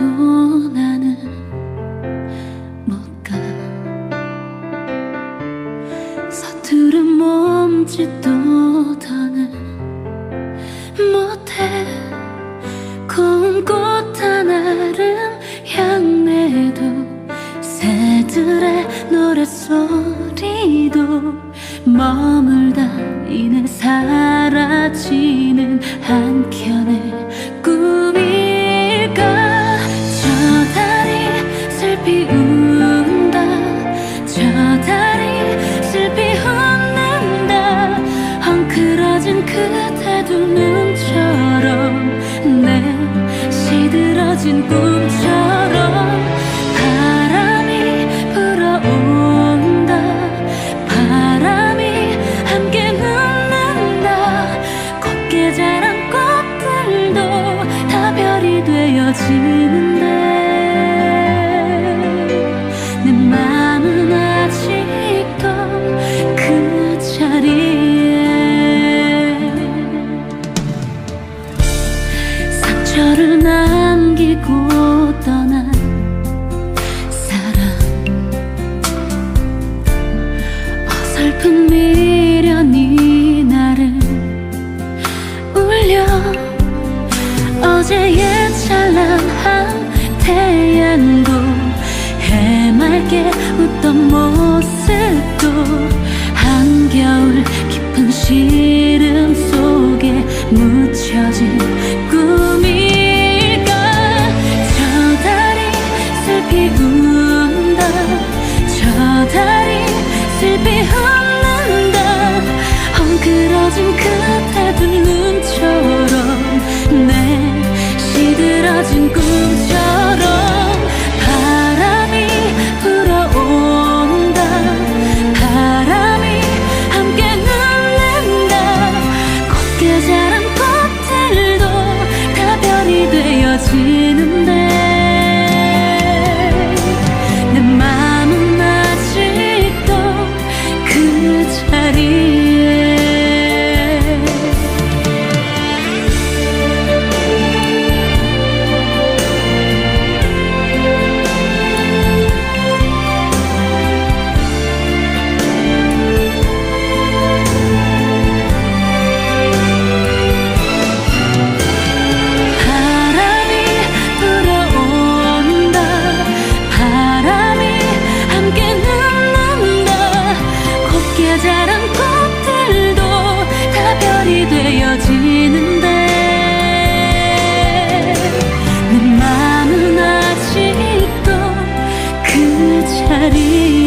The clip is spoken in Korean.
나는 못 가 서투른 몸짓도 더는 못해. 고운 꽃 하나를 향내도 새들의 노랫소리도 머물다 이내 사라지는 한켠의 시들어진 꿈처럼 바람이 불어온다. 바람이 함께 눕는다. 곱게 자란 꽃들도 다 별이 되어지는데 미련이 나를 울려. 어제의 찬란한 태양도 해맑게 웃던 모습도 한겨울 깊은 시름 속에 묻혀진 꿈일까 저 달이 슬피 운다. 저 달이 슬피 웃는다 헝클어진 그 내